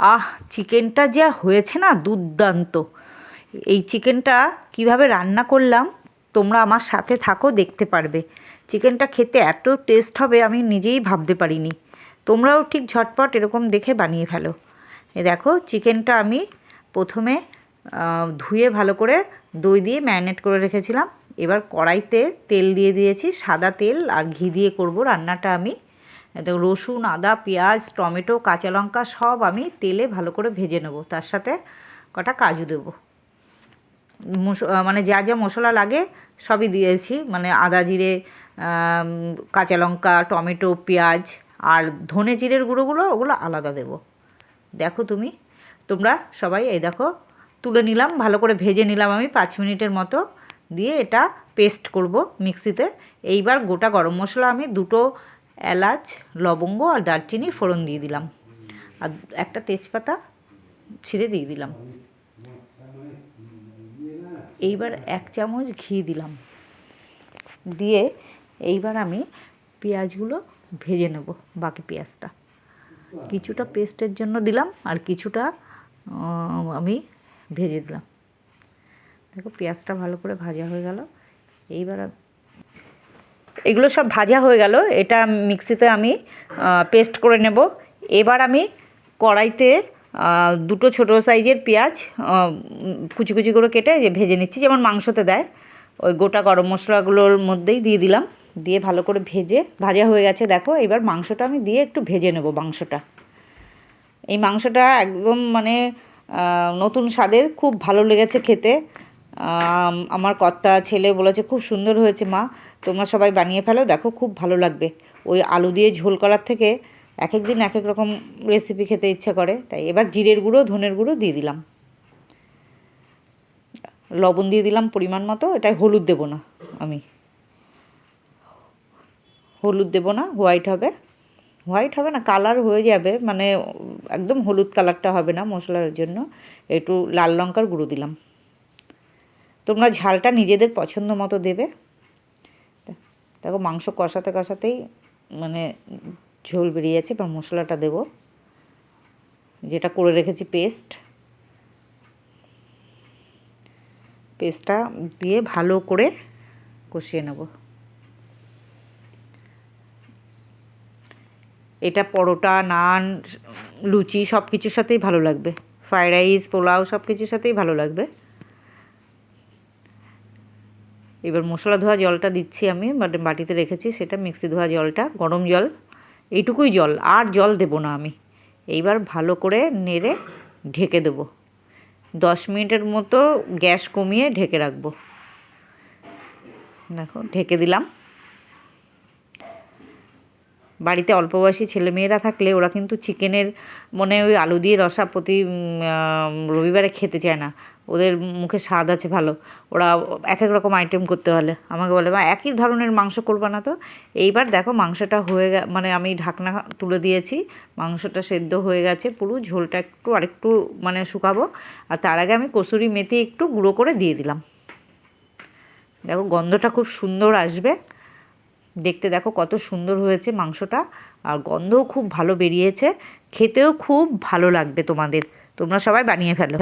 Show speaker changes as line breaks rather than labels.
আহ, চিকেনটা যা হয়েছে না দুর্দান্ত। এই চিকেনটা কীভাবে রান্না করলাম, তোমরা আমার সাথে থাকো, দেখতে পারবে। চিকেনটা খেতে এত টেস্ট হবে, আমি নিজেই ভাবতে পারিনি। তোমরাও ঠিক ঝটপট এরকম দেখে বানিয়ে ফেলো। এ দেখো, চিকেনটা আমি প্রথমে ধুয়ে ভালো করে দই দিয়ে ম্যারিনেট করে রেখেছিলাম। এবার কড়াইতে তেল দিয়ে দিয়েছি, সাদা তেল আর ঘি দিয়ে করব রান্নাটা আমি। রসুন, আদা, পেঁয়াজ, টমেটো কাঁচা লঙ্কা সব আমি তেলে ভালো করে ভেজে নেব। তার সাথে কটা কাজু দেবো। মানে যা যা মশলা লাগে সবই দিয়েছি। মানে আদা জিরে কাঁচা লঙ্কা টমেটো, পেঁয়াজ আর ধনে জিরের গুঁড়োগুলো ওগুলো আলাদা দেবো। দেখো তুমি, তোমরা সবাই এই দেখো, তুলে নিলাম, ভালো করে ভেজে নিলাম আমি পাঁচ মিনিটের মতো দিয়ে এটা পেস্ট করব মিক্সিতে। এইবার গোটা গরম মশলা আমি দুটো এলাচ, লবঙ্গ আর দারচিনি ফোড়ন দিয়ে দিলাম। আর একটা তেজপাতা ছিঁড়ে দিয়ে দিলাম। এইবার এক চামচ ঘি দিলাম। দিয়ে এইবার আমি পেঁয়াজগুলো ভেজে নেব, বাকি পেঁয়াজটা। কিছুটা পেস্টের জন্য দিলাম আর কিছুটা আমি ভেজে দিলাম। দেখো পেঁয়াজটা ভালো করে ভাজা হয়ে গেল। এইবার এগুলো সব ভাজা হয়ে গেল। এটা মিক্সিতে আমি পেস্ট করে নেব। এবার আমি কড়াইতে দুটো ছোটো সাইজের পেঁয়াজ কুচি কুচি করে কেটে যে ভেজে নিচ্ছি। যেমন মাংসতে দেয়, ওই গোটা গরম মশলাগুলোর মধ্যেই দিয়ে দিলাম। দিয়ে ভালো করে ভেজে, ভাজা হয়ে গেছে দেখো। এবার মাংসটা আমি দিয়ে একটু ভেজে নেব মাংসটা। এই মাংসটা একদম মানে নতুন স্বাদের, খুব ভালো লেগেছে খেতে। আমার কর্তা ছেলে বলেছে, খুব সুন্দর হয়েছে মা, তোমরা সবাই বানিয়ে ফেলো, দেখো খুব ভালো লাগবে। ওই আলু দিয়ে ঝোল করার থেকে এক এক দিন এক এক রকম রেসিপি খেতে ইচ্ছা করে, তাই এবার জিরের গুঁড়ো, ধনের গুঁড়ো দিয়ে দিলাম। লবণ দিয়ে দিলাম পরিমাণ মতো এটাই হলুদ দেবো না আমি। হলুদ দেবো না, হোয়াইট হবে। হোয়াইট হবে না, কালার হয়ে যাবে মানে একদম হলুদ কালারটা হবে না মশলার জন্য। একটু লাল লঙ্কার গুঁড়ো দিলাম। তোমরা ঝালটা নিজেদের পছন্দ মতো দেবে। দেখো মাংস কষাতে কষাতেই মানে ঝোল বেরিয়ে যাচ্ছে বা মশলাটা দেব। যেটা করে রেখেছি পেস্ট। পেস্টটা দিয়ে ভালো করে কষিয়ে নেব। এটা পরোটা, নান, লুচি সব কিছুর সাথেই ভালো লাগবে। ফ্রাইড রাইস, পোলাও সব কিছুর সাথেই ভালো লাগবে। এবার মশলা ধোয়া জলটা দিচ্ছি আমি, বাট বাটিতে রেখেছি সেটা মিক্সি ধোয়া জলটা, গরম জল, এইটুকুই জল, আর জল দেবো না আমি। এইবার ভালো করে নেড়ে ঢেকে দেবো। দশ মিনিটের মতো গ্যাস কমিয়ে ঢেকে রাখব। দেখো, ঢেকে দিলাম। বাড়িতে অল্প বয়সী ছেলেমেয়েরা থাকলে ওরা কিন্তু চিকেনের, মনে ওই আলু দিয়ে রসা প্রতি রবিবারে খেতে চায় না। ওদের মুখে স্বাদ আছে ভালো। ওরা এক এক রকম আইটেম করতে হলে আমাকে বলে বা একই ধরনের মাংস করবা না তো? এইবার দেখো মাংসটা হয়ে গে মানে আমি ঢাকনা তুলে দিয়েছি। মাংসটা সেদ্ধ হয়ে গেছে, পুরো ঝোলটা একটু আরেকটু মানে শুকাবো। আর তার আগে আমি কসুরি মেথি একটু গুঁড়ো করে দিয়ে দিলাম। দেখো গন্ধটা খুব সুন্দর আসবে। দেখতে দেখো কত সুন্দর হয়েছে মাংসটা। আর গন্ধও খুব ভালো বেরিয়েছে। খেতেও খুব ভালো লাগবে তোমাদের। তোমরা সবাই বানিয়ে ফেলো।